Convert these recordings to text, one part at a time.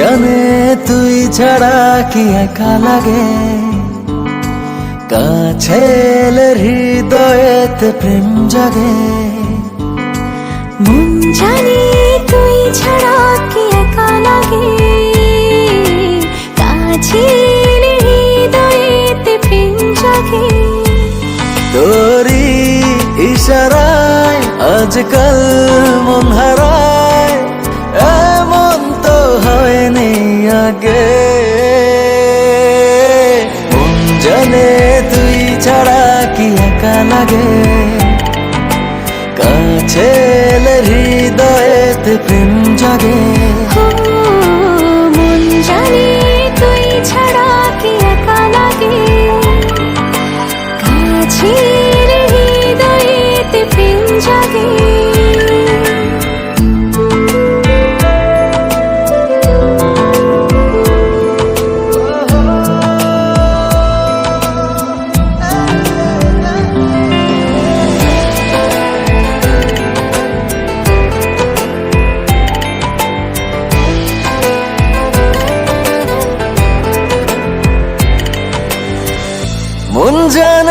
জানে তুই ছাড়া কি একা লাগে? কাছে হৃদয়েতে প্রেম জাগে। মন জানি তুই ছাড়া কি একা লাগে? কাছে হৃদয়েতে প্রেম জাগে। তোরি ইশারায় আজকাল মন হারায়। আগে মন তুই ছাড়া কি একা লাগে? কাছে হৃদয়েতে প্রেম জাগে।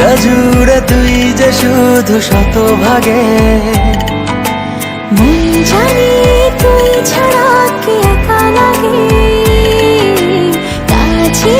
বুকটা জুড়ে তুই যে শুধু শত ভাগে তুই ছাড়া কি একা লাগে। কাছে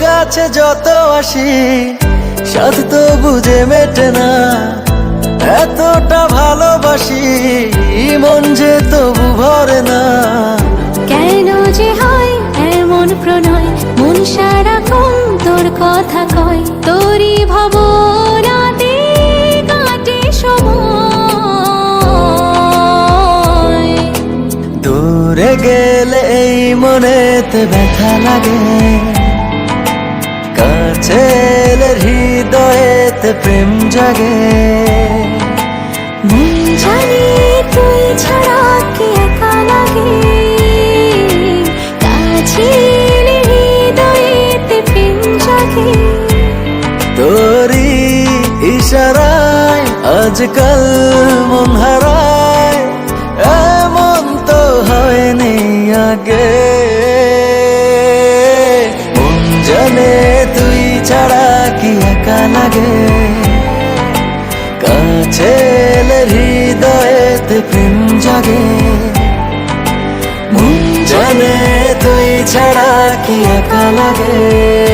কাছে যত আসি সাথ তো বুঝে মেটে না। এতটা ভালোবাসি মন যে তবু ভরে না। কেন যে হয় এমন প্রণয় মন সারাক্ষণ তোর কথা কয়। তোরই সময়। দূরে গেলে এই মনেতে ব্যথা লাগে। কাছে এলে হৃদয়েতে প্রেম জাগে। জানি তুই ছাড়া কি একা লাগে। কাছে এলে হৃদয়েতে প্রেম জাগে। তোরি ইশারায় আজকাল মন হারায় এমন তো হয়নি আগে। লাগে। কাছে এলে হৃদয়েতে প্রেম জাগে। মন জানে তুই ছাড়া কি একা লাগে।